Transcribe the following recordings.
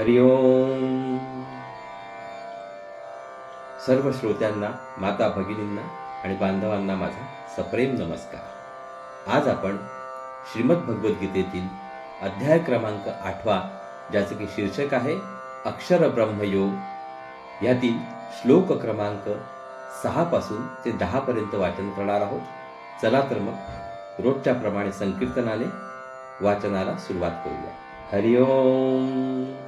हरिओम सर्व श्रोत्यांना माता भगिनींना आणि बांधवांना माझा सप्रेम नमस्कार. आज आपण श्रीमद भगवद्गीतेतील अध्याय क्रमांक आठवा ज्याचं की शीर्षक आहे अक्षर ब्रह्मयोग यातील श्लोक क्रमांक सहा पासून ते दहा पर्यंत वाचन करणार आहोत. चला तर मग रोजच्या प्रमाणे संकीर्तनाने वाचनाला सुरुवात करूया. हरिओम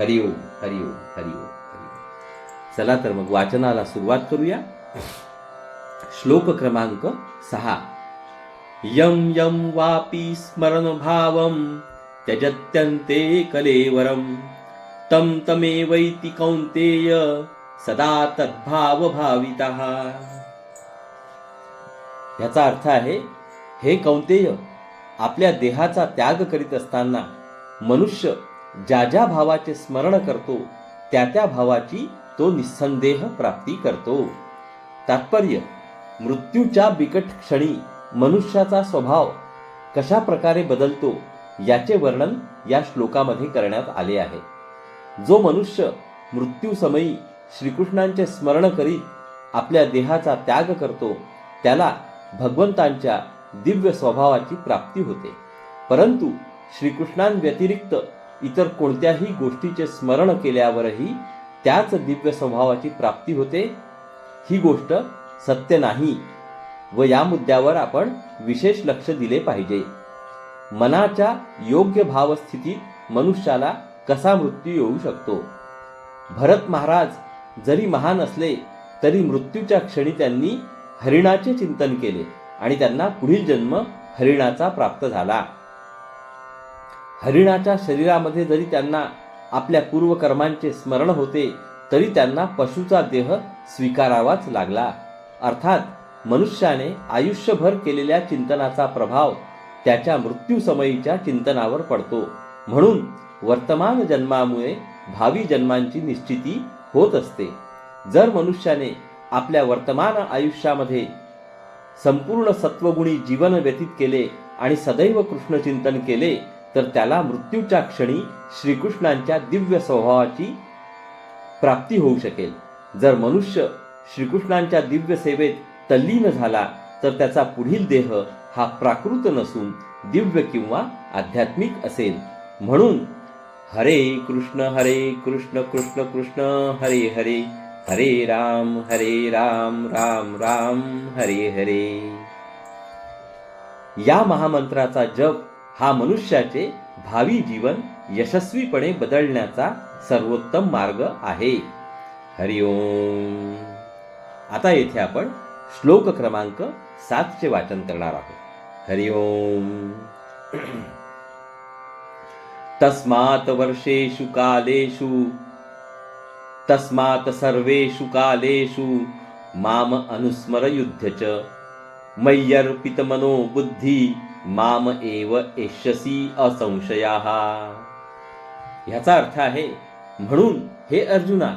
हरिओम हरिओम हरिओम हरिओम. चला तर मग वाचनाला सुरुवात करूया. श्लोक क्रमांक सहा. यम यम वापी स्मरण भावम त्यजत्यन्ते कलेवरम तम तमेवैति कौंतेय सदा तद्भाव भाविता ह्याचा अर्थ आहे हे कौंतेय आपल्या देहाचा त्याग करीत असताना मनुष्य ज्या ज्या भावाचे स्मरण करतो त्या त्या भावाची तो निस्संदेह प्राप्ती करतो. तात्पर्य मृत्यूच्या बिकट क्षणी मनुष्याचा स्वभाव कशा प्रकारे बदलतो याचे वर्णन या श्लोकामध्ये करण्यात आले आहे. जो मनुष्य मृत्यूसमयी श्रीकृष्णांचे स्मरण करीत आपल्या देहाचा त्याग करतो त्याला भगवंतांच्या दिव्य स्वभावाची प्राप्ती होते. परंतु श्रीकृष्णांव्यतिरिक्त इतर कोणत्याही गोष्टीचे स्मरण केल्यावरही त्याच दिव्य स्वभावाची प्राप्ती होते. ही गोष्ट सत्य नाही व या मुद्द्यावर आपण विशेष लक्ष दिले पाहिजे. मनाच्या योग्य भावस्थितीत मनुष्याला कसा मृत्यू येऊ शकतो? भरत महाराज जरी महान असले तरी मृत्यूच्या क्षणी त्यांनी हरिणाचे चिंतन केले आणि त्यांना पुढील जन्म हरिणाचा प्राप्त झाला. हरिणाच्या शरीरामध्ये जरी त्यांना आपल्या पूर्वकर्मांचे स्मरण होते तरी त्यांना पशुचा देह स्वीकारावाच लागला. अर्थात मनुष्याने आयुष्यभर केलेल्या चिंतनाचा प्रभाव त्याच्या मृत्यूसमयीच्या चिंतनावर पडतो. म्हणून वर्तमान जन्मामुळे भावी जन्मांची निश्चिती होत असते. जर मनुष्याने आपल्या वर्तमान आयुष्यामध्ये संपूर्ण सत्वगुणी जीवन व्यतीत केले आणि सदैव कृष्णचिंतन केले तर त्याला मृत्यूच्या क्षणी श्रीकृष्णांच्या दिव्य स्वभावाची प्राप्ती होऊ शकेल. जर मनुष्य श्रीकृष्णांच्या दिव्य सेवेत तल्लीन झाला तर त्याचा पुढील देह हा प्राकृत नसून दिव्य किंवा आध्यात्मिक असेल. म्हणून हरे कृष्ण हरे कृष्ण कृष्ण कृष्ण हरे हरे हरे राम हरे राम राम राम हरे हरे. या महामंत्राचा जप हा मनुष्याचे भावी जीवन यशस्वीपणे बदलण्याचा सर्वोत्तम मार्ग आहे. हरिओम आता येथे आपण श्लोक क्रमांक सातचे वाचन करणार आहोत. हरिओम तस्मात् वर्षेषु कालेषु तस्मात् सर्वेषु कालेषु माम अनुस्मर युध्य च मय्यर्पितमनो बुद्धी माम एव एष्यसी असंशया. ह्याचा अर्थ आहे म्हणून हे अर्जुना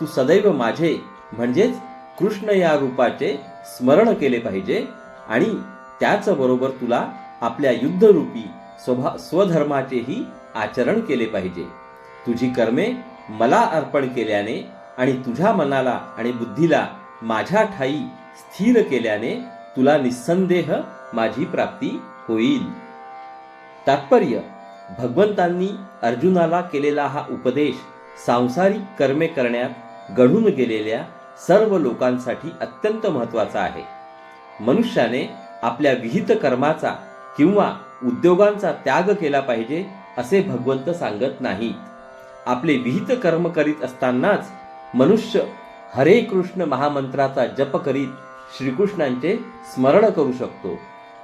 तू सदैव माझे म्हणजेच कृष्ण या रूपाचे स्मरण केले पाहिजे आणि त्याचबरोबर तुला आपल्या युद्धरूपी स्वभा स्वधर्माचेही आचरण केले पाहिजे. तुझी कर्मे मला अर्पण केल्याने आणि तुझ्या मनाला आणि बुद्धीला माझ्या ठाई स्थिर केल्याने तुला निस्संदेह माझी प्राप्ती होईल. तात्पर्य भगवंतांनी अर्जुनाला केलेला हा उपदेश सांसारिक कर्मे करण्यात घडून गेलेल्या सर्व लोकांसाठी अत्यंत महत्त्वाचा आहे. मनुष्याने आपल्या विहित कर्माचा किंवा उद्योगांचा त्याग केला पाहिजे असे भगवंत सांगत नाहीत. आपले विहित कर्म करीत असतानाच मनुष्य हरे कृष्ण महामंत्राचा जप करीत श्रीकृष्णांचे स्मरण करू शकतो.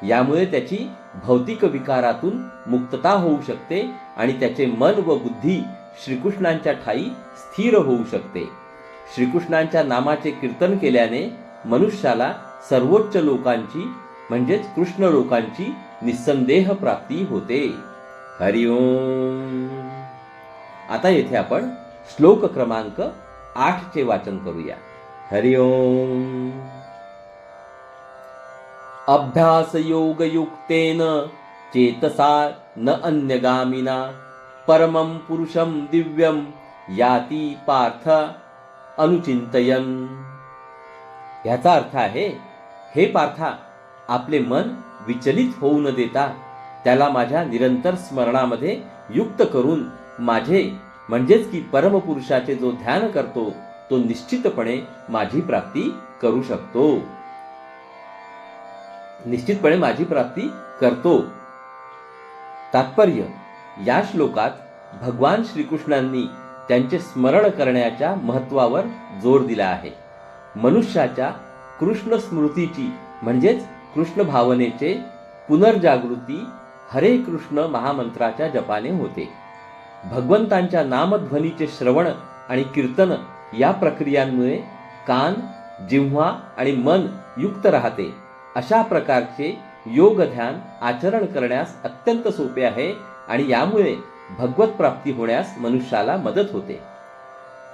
यामुळे त्याची भौतिक विकारातून मुक्तता होऊ शकते आणि त्याचे मन व बुद्धी श्रीकृष्णांच्या ठाई स्थिर होऊ शकते. श्रीकृष्णांच्या नामाचे कीर्तन केल्याने मनुष्याला सर्वोच्च लोकांची म्हणजेच कृष्ण लोकांची निस्संदेह प्राप्ती होते. हरिओम आता येथे आपण श्लोक क्रमांक आठ चे वाचन करूया. हरिओम अभ्यास योग युक्तेन चेतसा न अन्यगामिना। परमं पुरुषं दिव्यं याती पार्थ अनुचिंतयन ह्याचा अर्थ आहे हे पार्था आपले मन विचलित होऊ न देता त्याला माझ्या निरंतर स्मरणामध्ये युक्त करून माझे म्हणजेच की परमपुरुषाचे जो ध्यान करतो तो निश्चितपणे माझी प्राप्ती करू शकतो। निश्चितपणे माझी प्राप्ती करतो. तात्पर्य या श्लोकात भगवान श्रीकृष्णांनी त्यांचे स्मरण करण्याच्या महत्वावर जोर दिला आहे. मनुष्याच्या कृष्ण स्मृतीची म्हणजेच कृष्ण भावनेचे पुनर्जागृती हरे कृष्ण महामंत्राच्या जपाने होते. भगवंतांच्या नामध्वनीचे श्रवण आणि कीर्तन या प्रक्रियांमुळे कान जिव्हा आणि मन युक्त राहते. अशा प्रकारचे योग ध्यान आचरण करण्यास अत्यंत सोपे आहे आणि यामुळे भगवत प्राप्ती होण्यास मनुष्याला मदत होते.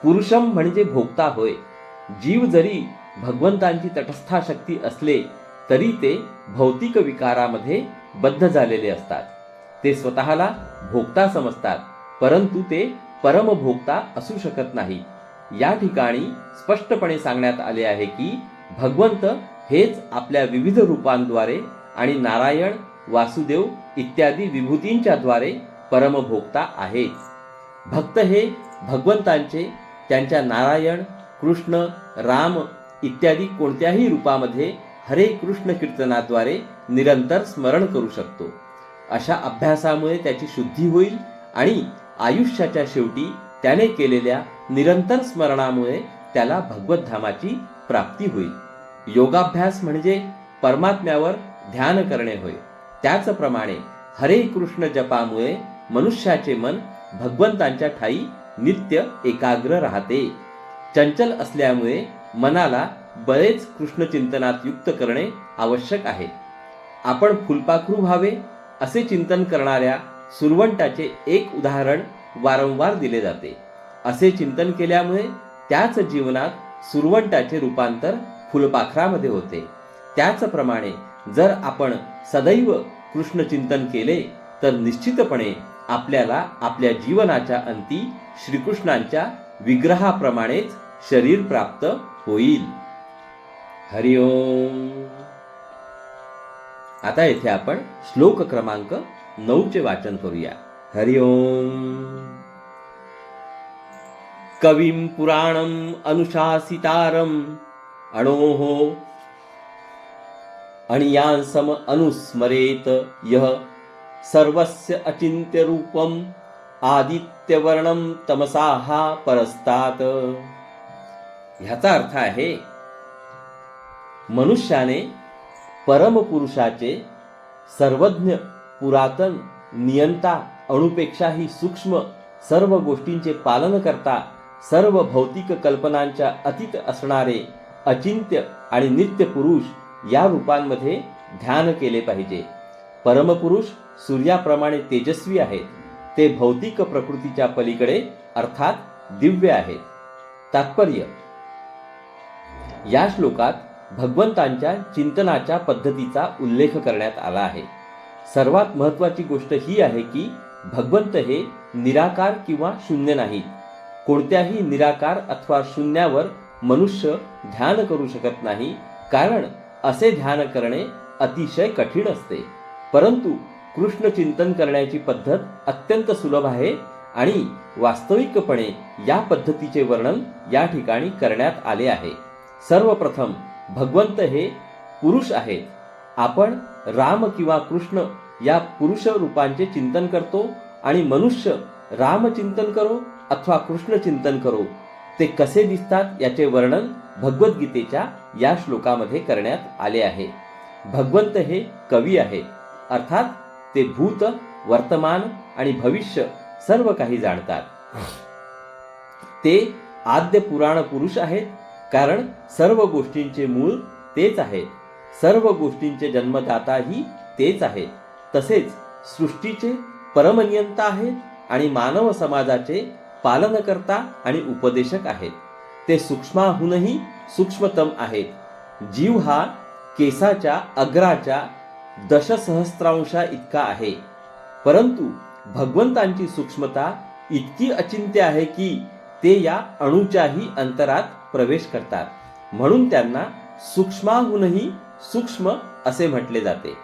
पुरुषम म्हणजे भोगता होय. जीव जरी भगवंतांची तटस्था शक्ती असले तरी ते भौतिक विकारामध्ये बद्ध झालेले असतात. ते स्वतःला भोगता समजतात परंतु ते परमभोगता असू शकत नाही. या ठिकाणी स्पष्टपणे सांगण्यात आले आहे की भगवंत हेच आपल्या विविध रूपांद्वारे आणि नारायण वासुदेव इत्यादी विभूतींच्या द्वारे परमभोक्ता आहेच भक्त हे भगवंतांचे त्यांच्या नारायण कृष्ण राम इत्यादी कोणत्याही रूपामध्ये हरे कृष्ण कीर्तनाद्वारे निरंतर स्मरण करू शकतो. अशा अभ्यासामुळे त्याची शुद्धी होईल आणि आयुष्याच्या शेवटी त्याने केलेल्या निरंतर स्मरणामुळे त्याला भगवतधामाची प्राप्ती होईल. योगाभ्यास म्हणजे परमात्म्यावर ध्यान करणे होय. त्याचप्रमाणे हरे कृष्ण जपामुळे मनुष्याचे मन भगवंतांच्या ठाई नित्य एकाग्र राहते. चंचल असल्यामुळे मनाला बरेच कृष्ण चिंतनात युक्त करणे आवश्यक आहे. आपण फुलपाखरू व्हावे असे चिंतन करणाऱ्या सुरवंटाचे एक उदाहरण वारंवार दिले जाते. असे चिंतन केल्यामुळे त्याच जीवनात सुरवंटाचे रूपांतर फुलपाखरामध्ये होते. त्याचप्रमाणे जर आपण सदैव कृष्ण चिंतन केले तर निश्चितपणे आपल्याला आपल्या जीवनाच्या अंती श्रीकृष्णांच्या विग्रहाप्रमाणेच शरीर प्राप्त होईल. हरिओम आता येथे आपण श्लोक क्रमांक नऊचे वाचन करूया. हरिओम कविं पुराणम् अनुशासितारम् अणोः अणियांसम अनुस्मरेत यः सर्वस्य अचिन्त्यरूपम् आदित्यवर्णं हा परस्तात। ह्याचा अर्थ आहे मनुष्याने परमपुरुषाचे सर्वज्ञ पुरातन नियंता अणुपेक्षाही सूक्ष्म सर्व गोष्टींचे पालन करता सर्व भौतिक कल्पनांच्या अतीत असणारे अचिंत्य आणि नित्य पुरुष या रूपांमध्ये ध्यान केले पाहिजे. परमपुरुष सूर्याप्रमाणे तेजस्वी आहेत. ते भौतिक प्रकृतीच्या पलीकडे अर्थात दिव्य आहेत. तात्पर्य. या श्लोकात भगवंतांच्या चिंतनाच्या पद्धतीचा उल्लेख करण्यात आला आहे. सर्वात महत्वाची गोष्ट ही आहे की भगवंत हे निराकार किंवा शून्य नाहीत. कोणत्याही निराकार अथवा शून्यावर मनुष्य ध्यान करू शकत नाही कारण असे ध्यान करणे अतिशय कठीण असते. परंतु कृष्ण चिंतन करण्याची पद्धत अत्यंत सुलभ आहे आणि वास्तविकपणे या पद्धतीचे वर्णन या ठिकाणी करण्यात आले आहे. सर्वप्रथम भगवंत हे पुरुष आहेत. आपण राम किंवा कृष्ण या पुरुष रूपांचे चिंतन करतो आणि मनुष्य राम चिंतन करो अथवा कृष्ण चिंतन करो. ते कसे दिसतात याचे वर्णन भगवद्गीतेच्या या श्लोकामध्ये करण्यात आले आहे. भगवंत हे कवी आहे अर्थात ते भूत वर्तमान आणि भविष्य सर्व काही जाणतात. ते आद्य पुराण पुरुष आहेत कारण सर्व गोष्टींचे मूळ तेच आहे सर्व गोष्टींचे जन्मदाताही तेच आहे तसेच सृष्टीचे परमनियंता आहेत आणि मानव समाजाचे पालनकर्ता आणि उपदेशक आहेत. ते सूक्ष्माहूनही सूक्ष्मतम आहेत. जीव हा केसाच्या अग्राच्या दशसहस्रांशा इतका आहे. परंतु भगवंतांची सूक्ष्मता इतकी अचिंत्य आहे की ते या अणूच्याही अंतरात प्रवेश करतात. म्हणून त्यांना सूक्ष्माहूनही सूक्ष्म असे म्हटले जाते.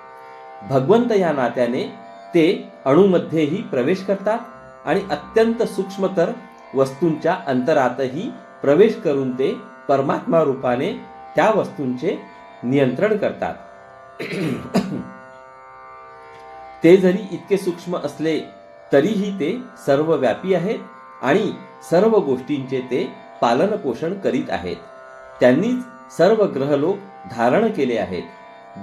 भगवंत या नात्याने ते अणूमध्येही प्रवेश करतात. आणि अत्यंत सूक्ष्मतर वस्तूंच्या अंतरातही प्रवेश करून ते परमात्मा रूपाने त्या वस्तूंचे नियंत्रण करतात. ते जरी इतके सूक्ष्म असले तरीही ते सर्वव्यापी आहेत आणि सर्व गोष्टींचे ते पालन पोषण करीत आहेत. त्यांनीच सर्व ग्रहलोक धारण केले आहेत.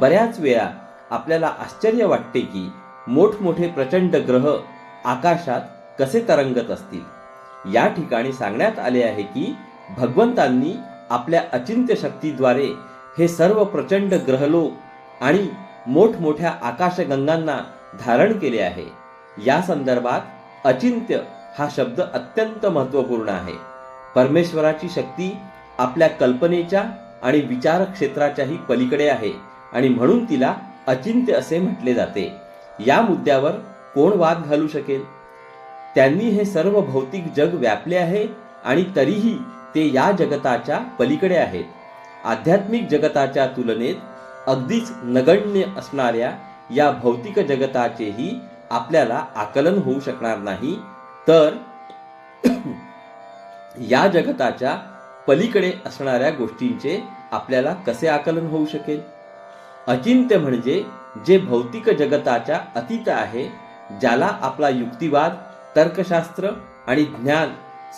बऱ्याच वेळा आपल्याला आश्चर्य वाटते की मोठमोठे प्रचंड ग्रह आकाशात कसे तरंगत असतील? या ठिकाणी सांगण्यात आले आहे की भगवंतांनी आपल्या अचिंत्य शक्तीद्वारे हे सर्व प्रचंड ग्रहलोक आणि मोठमोठ्या आकाशगंगांना धारण केले आहे. या संदर्भात अचिंत्य हा शब्द अत्यंत महत्त्वपूर्ण आहे. परमेश्वराची शक्ती आपल्या कल्पनेच्या आणि विचार क्षेत्राच्याही पलीकडे आहे आणि म्हणून तिला अचिंत्य असे म्हटले जाते. या मुद्द्यावर कोण वाद घालू शकेल? त्यांनी हे सर्व भौतिक जग व्यापले आहे आणि तरीही ते या जगताच्या पलीकडे आहेत. आध्यात्मिक जगताच्या तुलनेत अगदीच नगण्य असणाऱ्या या भौतिक जगताचेही आपल्याला आकलन होऊ शकणार नाही. तर या जगताच्या पलीकडे असणाऱ्या गोष्टींचे आपल्याला कसे आकलन होऊ शकेल? अचिंत्य म्हणजे जे भौतिक जगताच्या अतीत आहे ज्याला आपला युक्तिवाद तर्कशास्त्र आणि ज्ञान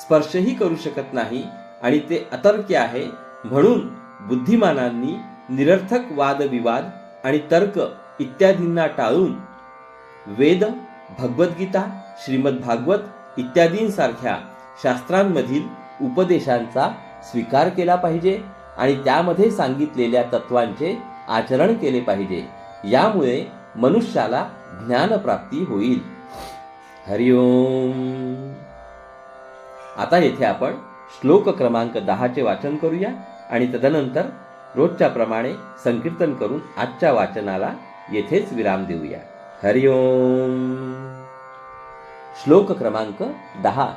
स्पर्शही करू शकत नाही आणि ते अतर्क्य आहे. म्हणून बुद्धिमानांनी निरर्थक वादविवाद आणि तर्क इत्यादींना टाळून वेद भगवद्गीता श्रीमद भागवत इत्यादींसारख्या शास्त्रांमधील उपदेशांचा स्वीकार केला पाहिजे आणि त्यामध्ये सांगितलेल्या तत्वांचे आचरण केले पाहिजे. यामुळे मनुष्याला ज्ञानप्राप्ती होईल. हरिओम आता येथे आपण श्लोक क्रमांक दहाचे वाचन करूया आणि तदनंतर रोजच्या प्रमाणे संकीर्तन करून आजच्या वाचनाला येथेच विराम देऊया. हरिओम श्लोक क्रमांक दहा.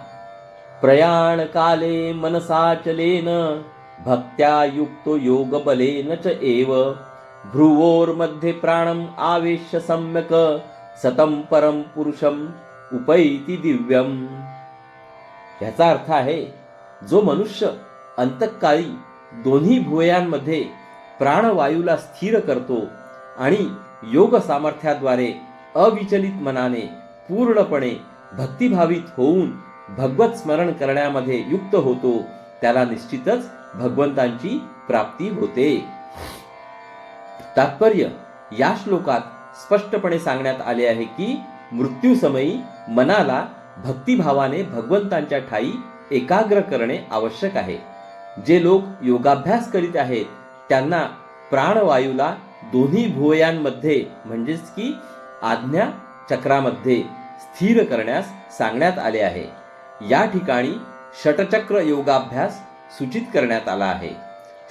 प्रयाण काले मनसाचलेन भक्त्या युक्तो योग बलेन च एव. भ्रुवोर्मध्ये प्राणम आवेश्य सम्यक सतम परम पुरुषम उपैती दिव्यम। ह्याचा अर्थ आहे जो मनुष्य अंतकाळी दोन्ही भुवयांमध्ये प्राणवायूला स्थिर करतो आणि योग सामर्थ्याद्वारे अविचलित मनाने पूर्णपणे भक्तिभावित होऊन भगवत स्मरण करण्यामध्ये युक्त होतो त्याला निश्चितच भगवंतांची प्राप्ती होते. तात्पर्य या श्लोकात स्पष्टपणे सांगण्यात आले आहे की मृत्यूसमयी मनाला भक्तिभावाने भगवंतांच्या ठाई एकाग्र करणे आवश्यक आहे. जे लोक योगाभ्यास करीत आहेत त्यांना प्राणवायूला दोन्ही भुवयांमध्ये म्हणजेच की आज्ञा चक्रामध्ये स्थिर करण्यास सांगण्यात आले आहे. या ठिकाणी षटचक्र योगाभ्यास सूचित करण्यात आला आहे.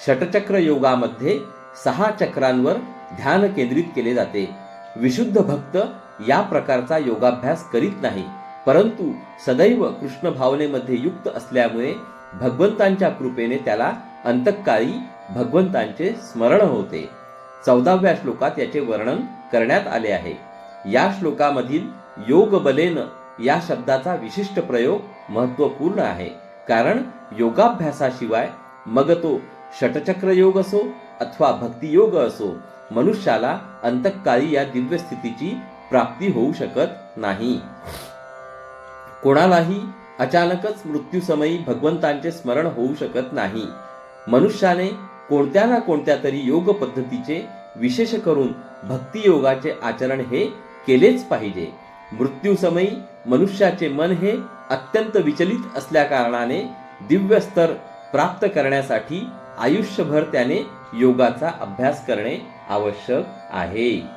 षटचक्र योगामध्ये सहा चक्रांवर ध्यान केंद्रित केले जाते. विशुद्ध भक्त या प्रकारचा योगाभ्यास करीत नाही. परंतु सदैव कृष्ण भावनेमध्ये युक्त असल्यामुळे भगवंतांच्या कृपेने त्याला अंतकाळी भगवंतांचे स्मरण होते. चौदाव्या श्लोकात याचे वर्णन करण्यात आले आहे. या श्लोकामधील योग बलेन या शब्दाचा विशिष्ट प्रयोग महत्त्वपूर्ण आहे. कारण योगाभ्यासाशिवाय मग तो षटचक्र योग असो अथवा भक्ती योग असो मनुष्याला अंतकाळी या दिव्य स्थितीची प्राप्ती होऊ शकत नाही. कोणालाही अचानकच मृत्यूसमयी भगवंतांचे स्मरण होऊ शकत नाही. मनुष्याने कोणत्या ना कोणत्या तरी योग पद्धतीचे विशेष करून भक्ती योगाचे आचरण हे केलेच पाहिजे. मृत्यूसमयी मनुष्याचे मन हे अत्यंत विचलित असल्या कारणाने दिव्य स्तर प्राप्त करण्यासाठी आयुष्यभर त्याने योगाचा अभ्यास करणे आवश्यक आहे.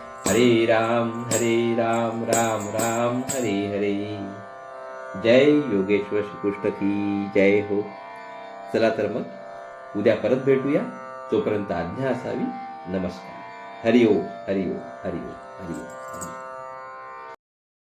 हरे राम हरे राम राम राम हरे हरे। जय योगेश्वर श्रीकृष्ण की जय हो। चला तर मग उद्या परत भेटूया. तोपर्यंत आज्ञा असावी. नमस्कार. हरिओ हरिओ हरिओ हरिओ